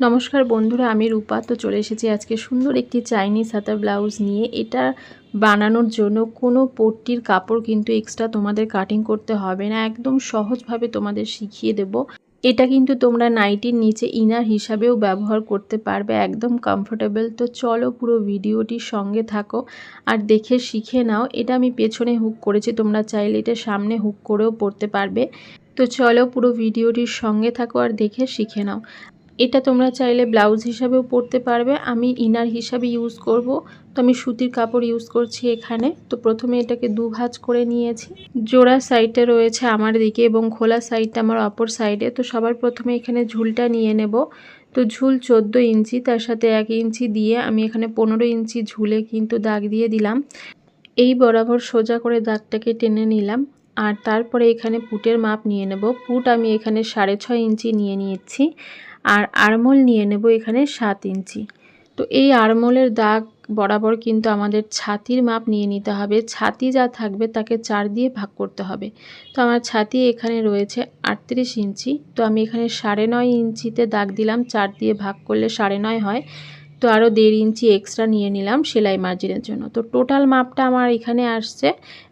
নমস্কার বন্ধুরা, আমি রূপা। তো চলে এসেছি আজকে সুন্দর একটি চাইনিজ হাতা ব্লাউজ নিয়ে। এটা বানানোর জন্য কোনো পট্টির কাপড় কিন্তু এক্সট্রা তোমাদের কাটিং করতে হবে না। একদম সহজভাবে তোমাদের শিখিয়ে দেব। এটা কিন্তু তোমরা নাইটির নিচে ইনার হিসাবেও ব্যবহার করতে পারবে। একদম কমফোর্টেবল তো চলো পুরো ভিডিওটির সঙ্গে থাকো আর দেখে শিখে নাও। এটা আমি পেছনে হুক করেছি, তোমরা চাইলে এটা সামনে হুক করেও পড়তে পারবে। তো চলো পুরো ভিডিওটির সঙ্গে থাকো আর দেখে শিখে নাও। এটা তোমরা চাইলে ব্লাউজ হিসাবেও পরতে পারবে। আমি ইনার হিসাবে ইউজ করব। তো আমি সুতির কাপড় ইউজ করছি এখানে। তো প্রথমে এটাকে দু ভাজ করে নিয়েছি। জোড়া সাইডটা রয়েছে আমার দিকে এবং খোলা সাইডটা আমার অপর সাইডে তো সবার প্রথমে এখানে ঝুলটা নিয়ে নেব। তো ঝুল চোদ্দ ইঞ্চি, তার সাথে এক ইঞ্চি দিয়ে আমি এখানে পনেরো ইঞ্চি ঝুলে কিন্তু দাগ দিয়ে দিলাম। এই বরাবর সোজা করে দাগটাকে টেনে নিলাম। আর তারপরে এখানে পুটের মাপ নিয়ে নেব। পুট আমি এখানে সাড়ে ছয় ইঞ্চি নিয়ে নিয়েছি। আর আরমোল নিয়ে নেব এখানে সাত ইঞ্চি। তো এই আরমোলের দাগ বরাবর কিন্তু আমাদের ছাতির মাপ নিয়ে নিতে হবে। ছাতি যা থাকবে তাকে চার দিয়ে ভাগ করতে হবে। তো আমার ছাতি এখানে রয়েছে আটত্রিশ ইঞ্চি। তো আমি এখানে সাড়ে নয় ইঞ্চিতে দাগ দিলাম। চার দিয়ে ভাগ করলে সাড়ে নয় হয়। তো আরও দেড় ইঞ্চি এক্সট্রা নিয়ে নিলাম সেলাই মার্জিনের জন্য। তো টোটাল মাপটা আমার এখানে আসছে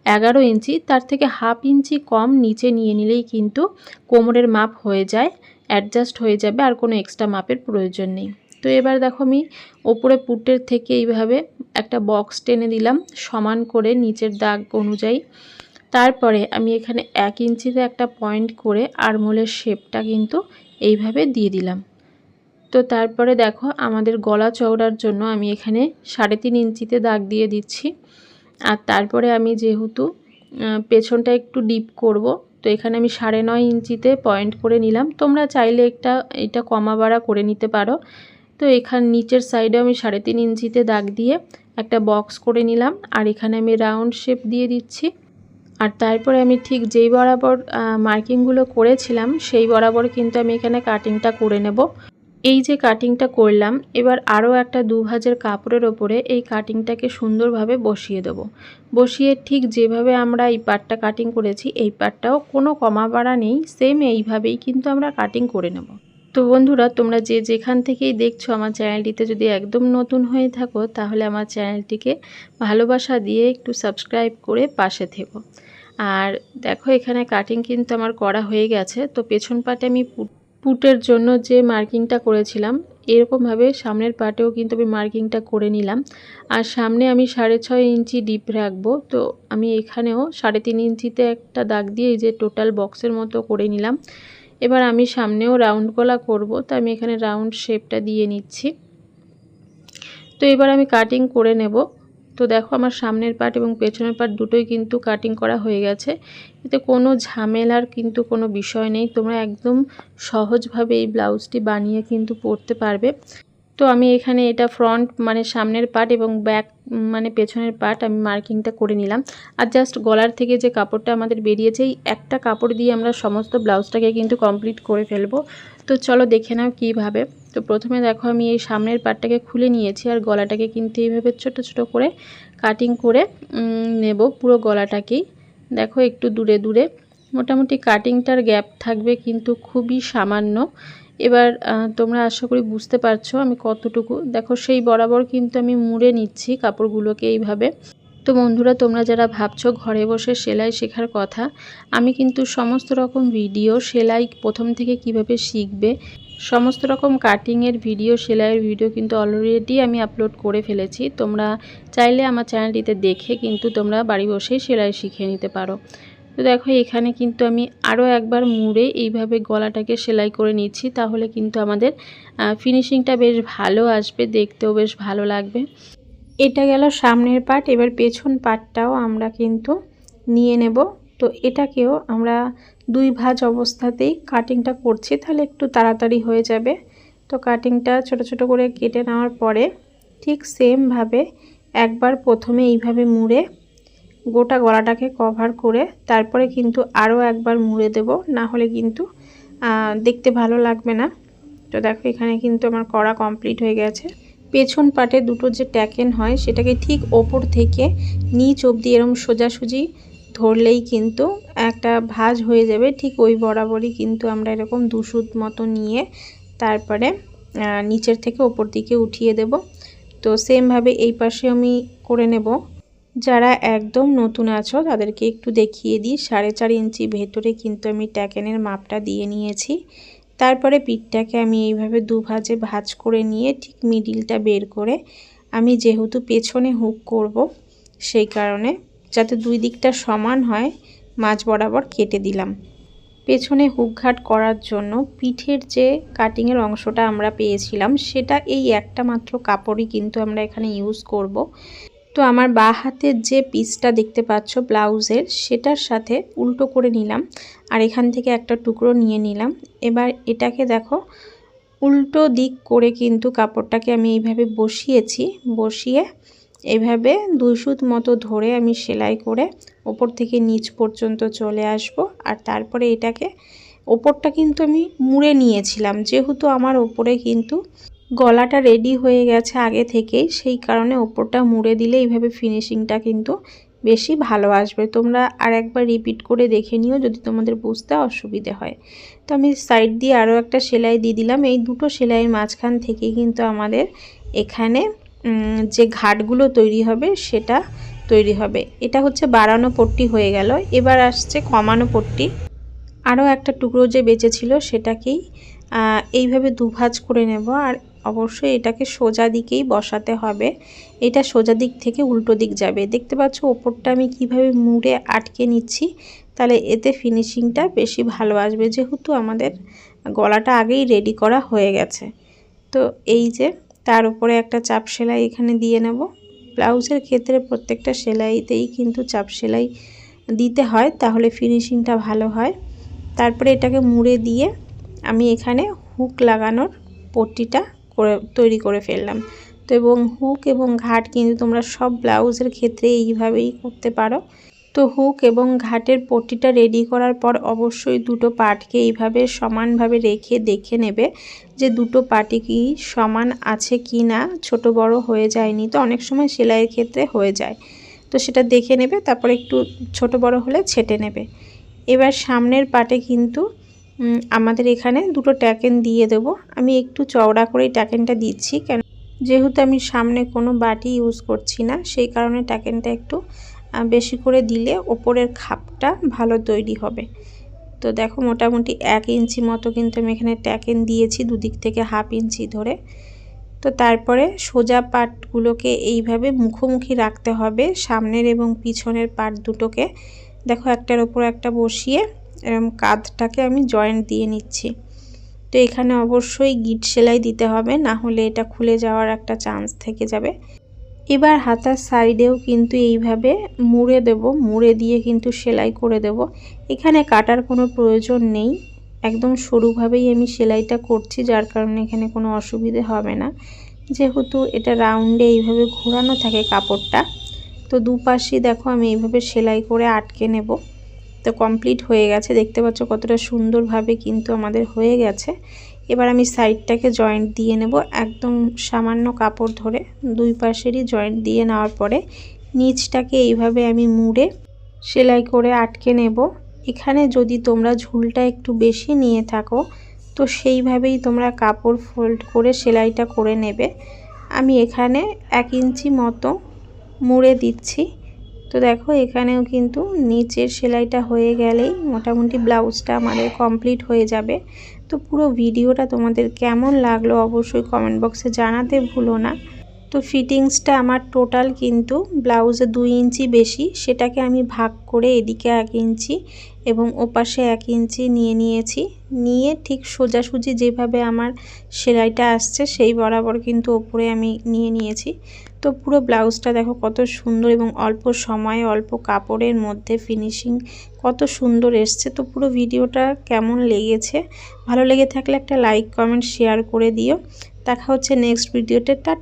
এগারো ইঞ্চি। তার থেকে হাফ ইঞ্চি কম নিচে নিয়ে নিলেই কিন্তু কোমরের মাপ হয়ে যায়। অ্যাডজাস্ট হয়ে যাবে, আর কোনো এক্সট্রা মাপের প্রয়োজন নেই। তো এবার দেখো আমি ওপরে পুটের থেকে এইভাবে একটা বক্স টেনে দিলাম সমান করে নিচের দাগ অনুযায়ী। তারপরে আমি এখানে এক ইঞ্চিতে একটা পয়েন্ট করে আরমোলের শেপটা কিন্তু এইভাবে দিয়ে দিলাম। তো তারপরে দেখো আমাদের গলা চওড়ার জন্য আমি এখানে সাড়ে তিন ইঞ্চিতে দাগ দিয়ে দিচ্ছি। আর তারপরে আমি যেহেতু পেছনটা একটু ডিপ করব তো এখানে আমি সাড়ে নয় ইঞ্চিতে পয়েন্ট করে নিলাম। তোমরা চাইলে একটা, এটা কমা বাড়া করে নিতে পারো। তো এখান নিচের সাইডে আমি সাড়ে তিন ইঞ্চিতে দাগ দিয়ে একটা বক্স করে নিলাম। আর এখানে আমি রাউন্ড শেপ দিয়ে দিচ্ছি। আর তারপরে আমি ঠিক যেই বরাবর মার্কিংগুলো করেছিলাম, সেই বরাবর কিন্তু আমি এখানে কাটিংটা করে নেব। এই যে কাটিংটা করলাম, এবার আরও একটা দু ভাজের কাপড়ের ওপরে এই কাটিংটাকে সুন্দরভাবে বসিয়ে দেব। বসিয়ে ঠিক যেভাবে আমরা এই পাটটা কাটিং করেছি, এই পাটটাও কোনো কমা বাড়া নেই সেম এইভাবেই কিন্তু আমরা কাটিং করে নেব। তো বন্ধুরা, তোমরা যে যেখান থেকেই দেখছ আমার চ্যানেলটিতে যদি একদম নতুন হয়ে থাকো, তাহলে আমার চ্যানেলটিকে ভালোবাসা দিয়ে একটু সাবস্ক্রাইব করে পাশে থেকো। আর দেখো, এখানে কাটিং কিন্তু আমার করা হয়ে গেছে, তো পেছন পাটে আমি পুটের জন্য যে মার্কিংটা করেছিলাম, এরকমভাবে সামনের পাটেও কিন্তু আমি মার্কিংটা করে নিলাম। আর সামনে আমি সাড়ে ছয় ইঞ্চি ডিপ রাখব, তো আমি এখানেও সাড়ে তিন ইঞ্চিতে একটা দাগ দিয়ে এই যে টোটাল বক্সের মতো করে নিলাম। এবার আমি সামনেও রাউন্ড গলা করব, তো আমি এখানে রাউন্ড শেপটা দিয়ে নিচ্ছি। তো এবার আমি কাটিং করে নেব। তো দেখো আমার সামনের পার্ট এবং পেছনের পার্ট দুটোই কিন্তু কাটিং করা হয়ে গেছে। এতে কোনো ঝামেলার কিন্তু কোনো বিষয় নেই। তোমরা একদম সহজভাবে এই ব্লাউজটি বানিয়ে কিন্তু পরতে পারবে। তো আমি এখানে এটা ফ্রন্ট মানে সামনের পার্ট এবং ব্যাক মানে পেছনের পার্ট আমি মার্কিংটা করে নিলাম। আর জাস্ট গলার থেকে যে কাপড়টা আমাদের বেরিয়েছে, এই একটা কাপড় দিয়ে আমরা সমস্ত ব্লাউজটাকে কিন্তু কমপ্লিট করে ফেলব। তো চলো দেখে নাও কীভাবে। তো প্রথমে দেখো আমি এই সামনের পার্টটাকে খুলে নিয়েছি আর গলাটাকে কিন্তু এইভাবে ছোট ছোট করে কাটিং করে নেব পুরো গলাটাকেই। দেখো একটু দূরে দূরে। মোটামুটি কাটিংটার গ্যাপ থাকবে কিন্তু খুবই সামান্য। এবার তোমরা আশা করি বুঝতে পারছ আমি কতটুকু। দেখো, সেই বরাবর কিন্তু আমি মুড়ে নিচ্ছি কাপড়গুলোকে এইভাবে। তো বন্ধুরা, তোমরা যারা ভাবছ ঘরে বসে সেলাই শেখার কথা, আমি কিন্তু সমস্ত রকম ভিডিও সেলাই প্রথম থেকে কীভাবে শিখবে, সমস্ত রকম কাটিংয়ের ভিডিও, সেলাইয়ের ভিডিও কিন্তু অলরেডি আমি আপলোড করে ফেলেছি। তোমরা চাইলে আমার চ্যানেলটিতে দেখে কিন্তু তোমরা বাড়ি বসেই সেলাই শিখে নিতে পারো। তো দেখো, এখানে কিন্তু আমি আরও একবার মুড়ে এইভাবে গলাটাকে সেলাই করে নিচ্ছি, তাহলে কিন্তু আমাদের ফিনিশিংটা বেশ ভালো আসবে, দেখতেও বেশ ভালো লাগবে। এটা গেল সামনের পার্ট এবার পেছন পার্টটাও আমরা কিন্তু নিয়ে নেব। তো এটাকেও আমরা দুই ভাজ অবস্থাতেই কাটিংটা করছি, তাহলে একটু তাড়াতাড়ি হয়ে যাবে। তো কাটিংটা ছোট ছোট করে কেটে নেওয়ার পরে ঠিক সেমভাবে একবার প্রথমে এইভাবে মুড়ে গোটা গলাটাকে কভার করে তারপরে কিন্তু আরও একবার মুড়ে দেব। না হলে কিন্তু দেখতে ভালো লাগবে না। তো দেখো, এখানে কিন্তু আমার করা কমপ্লিট হয়ে গেছে। পেছন পাটে দুটো যে ট্যাকেন হয়, সেটাকে ঠিক ওপর থেকে নিচ অবধি এরম সোজাসুজি ধরলেই কিন্তু একটা ভাজ হয়ে যাবে। ঠিক ওই বরাবরই কিন্তু আমরা এরকম দুসুদ মতো নিয়ে তারপরে নিচের থেকে ওপর দিকে উঠিয়ে দেব। তো সেমভাবে এই পাশে আমি করে নেব। যারা একদম নতুন আছো, তাদেরকে একটু দেখিয়ে দিই। সাড়ে চার ইঞ্চি ভেতরে কিন্তু আমি ট্যাকেনের মাপটা দিয়ে নিয়েছি। তারপরে পিঠটাকে আমি এইভাবে দু ভাজে ভাজ করে নিয়ে ঠিক মিডিলটা বের করে আমি যেহেতু পেছনে হুক করব, সেই কারণে যাতে দুই দিকটা সমান হয় মাছ বরাবর কেটে দিলাম। পেছনে হুকঘাট করার জন্য পিঠের যে কাটিংয়ের অংশটা আমরা পেয়েছিলাম, সেটা এই একটা মাত্র কাপড়ই কিন্তু আমরা এখানে ইউজ করব। তো আমার বা হাতের যে পিসটা দেখতে পাচ্ছ ব্লাউজের, সেটার সাথে উল্টো করে নিলাম আর এখান থেকে একটা টুকরো নিয়ে নিলাম। এবার এটাকে দেখো, উল্টো দিক করে কিন্তু কাপড়টাকে আমি এইভাবে বসিয়েছি, বসিয়ে এভাবে দুই সুত মতো ধরে আমি সেলাই করে ওপর থেকে নিচ পর্যন্ত চলে আসব আর তারপরে এটাকে ওপরটা কিন্তু আমি মুড়ে নিয়েছিলাম। যেহেতু আমার ওপরে কিন্তু গলাটা রেডি হয়ে গেছে আগে থেকেই, সেই কারণে ওপরটা মুড়ে দিলে এইভাবে ফিনিশিংটা কিন্তু বেশি ভালো আসবে। তোমরা আর একবার রিপিট করে দেখে নিও যদি তোমাদের বুঝতে অসুবিধে হয়। তো আমি সাইড দিয়ে আরও একটা সেলাই দিয়ে দিলাম। এই দুটো সেলাইয়ের মাঝখান থেকে কিন্তু আমাদের এখানে যে ঘাটগুলো তৈরি হবে সেটা তৈরি হবে। এটা হচ্ছে বাড়ানো পট্টি হয়ে গেল। এবার আসছে কমানো পট্টি। আরও একটা টুকরো যে বেঁচেছিল সেটাকেই এইভাবে দুভাজ করে নেব। আর অবশ্যই এটাকে সোজা দিকেই বসাতে হবে। এটা সোজা দিক থেকে উল্টো দিক যাবে। দেখতে পাচ্ছ, ওপরটা আমি কীভাবে মুড়ে আটকে নিচ্ছি, তাহলে এতে ফিনিশিংটা বেশি ভালো আসবে, যেহেতু আমাদের গলাটা আগেই রেডি করা হয়ে গেছে। তো এই যে, তার উপরে একটা চাপ সেলাই এখানে দিয়ে নেব। ব্লাউজের ক্ষেত্রে প্রত্যেকটা সেলাইতেই কিন্তু চাপ সেলাই দিতে হয়, তাহলে ফিনিশিংটা ভালো হয়। তারপরে এটাকে মুড়ে দিয়ে আমি এখানে হুক লাগানোর পট্টিটা করে, তৈরি করে ফেললাম। তো এবং হুক এবং ঘাট কিন্তু তোমরা সব ব্লাউজের ক্ষেত্রে এইভাবেই করতে পারো। তো হুক এবং ঘাটের পটিটা রেডি করার পর অবশ্যই দুটো পাটকে এইভাবে সমানভাবে রেখে দেখে নেবে যে দুটো পাটি কি সমান আছে কি না। ছোট বড় হয়ে যায়নি তো অনেক সময় সেলাইয়ের ক্ষেত্রে হয়ে যায়। তো সেটা দেখে নেবে, তারপর একটু ছোট বড় হলে ছেটে নেবে। এবার সামনের পাটে কিন্তু আমাদের এখানে দুটো ট্যাকেন দিয়ে দেবো। আমি একটু চওড়া করেই ট্যাকেনটা দিচ্ছি কেন যেহেতু আমি সামনে কোনো বাটি ইউজ করছি না, সেই কারণে ট্যাকেনটা একটু বেশি করে দিলে ওপরের খাপটা ভালো তৈরি হবে। তো দেখো মোটামুটি এক ইঞ্চি মতো কিন্তু আমি এখানে ট্যাকেন দিয়েছি দুদিক থেকে হাফ ইঞ্চি ধরে। তো তারপরে সোজা পাটগুলোকে এইভাবে মুখোমুখি রাখতে হবে, সামনের এবং পিছনের পাট দুটোকে। দেখো একটার ওপর একটা বসিয়ে এরম কাঁধটাকে আমি জয়েন্ট দিয়ে নিচ্ছি। তো এখানে অবশ্যই গিট সেলাই দিতে হবে, না হলে এটা খুলে যাওয়ার একটা চান্স থেকে যাবে। এবার হাতার সাইডেও কিন্তু এইভাবে মুড়ে দেব, মুড়ে দিয়ে কিন্তু সেলাই করে দেব। এখানে কাটার কোনো প্রয়োজন নেই, একদম সরুভাবেই আমি সেলাইটা করছি, যার কারণে এখানে কোনো অসুবিধে হবে না। যেহেতু এটা রাউন্ডে এইভাবে ঘোরানো থাকে কাপড়টা, তো দুপাশে দেখো আমি এইভাবে সেলাই করে আটকে নেব। তো কমপ্লিট হয়ে গেছে। দেখতে পাচ্ছ কতটা সুন্দরভাবে কিন্তু আমাদের হয়ে গেছে। এবার আমি সাইডটাকে জয়েন্ট দিয়ে নেব। একদম সামান্য কাপড় ধরে দুই পাশেরই জয়েন্ট দিয়ে নেওয়ার পরে নিচটাকে এইভাবে আমি মুড়ে সেলাই করে আটকে নেব। এখানে যদি তোমরা ঝুলটা একটু বেশি নিয়ে থাকো, তো সেইভাবেই তোমরা কাপড় ফোল্ড করে সেলাইটা করে নেবে। আমি এখানে এক ইঞ্চি মতো মুড়ে দিচ্ছি। তো দেখো, এখানেও কিন্তু নিচের সেলাইটা হয়ে গেলেই মোটামুটি ব্লাউজটা আমাদের কমপ্লিট হয়ে যাবে। তো পুরো ভিডিওটা তোমাদের কেমন লাগল অবশ্যই কমেন্ট বক্সে জানাতে ভুলো না। তো ফিটিংসটা আমার টোটাল কিন্তু ব্লাউজে দুই ইঞ্চি বেশি, সেটাকে আমি ভাগ করে এদিকে এক ইঞ্চি এবং ওপাশে এক ইঞ্চি নিয়ে নিয়েছি। নিয়ে ঠিক সোজাসুজি যেভাবে আমার সেলাইটা আসছে, সেই বরাবর কিন্তু ওপরে আমি নিয়ে নিয়েছি। তো পুরো ব্লাউজটা দেখো কত সুন্দর এবং অল্প সময়ে অল্প কাপড়ের মধ্যে ফিনিশিং কত সুন্দর এসছে। তো পুরো ভিডিওটা কেমন লেগেছে? ভালো লেগে থাকলে একটা লাইক কমেন্ট শেয়ার করে দিও। দেখা হচ্ছে নেক্সট ভিডিওতে টাটা!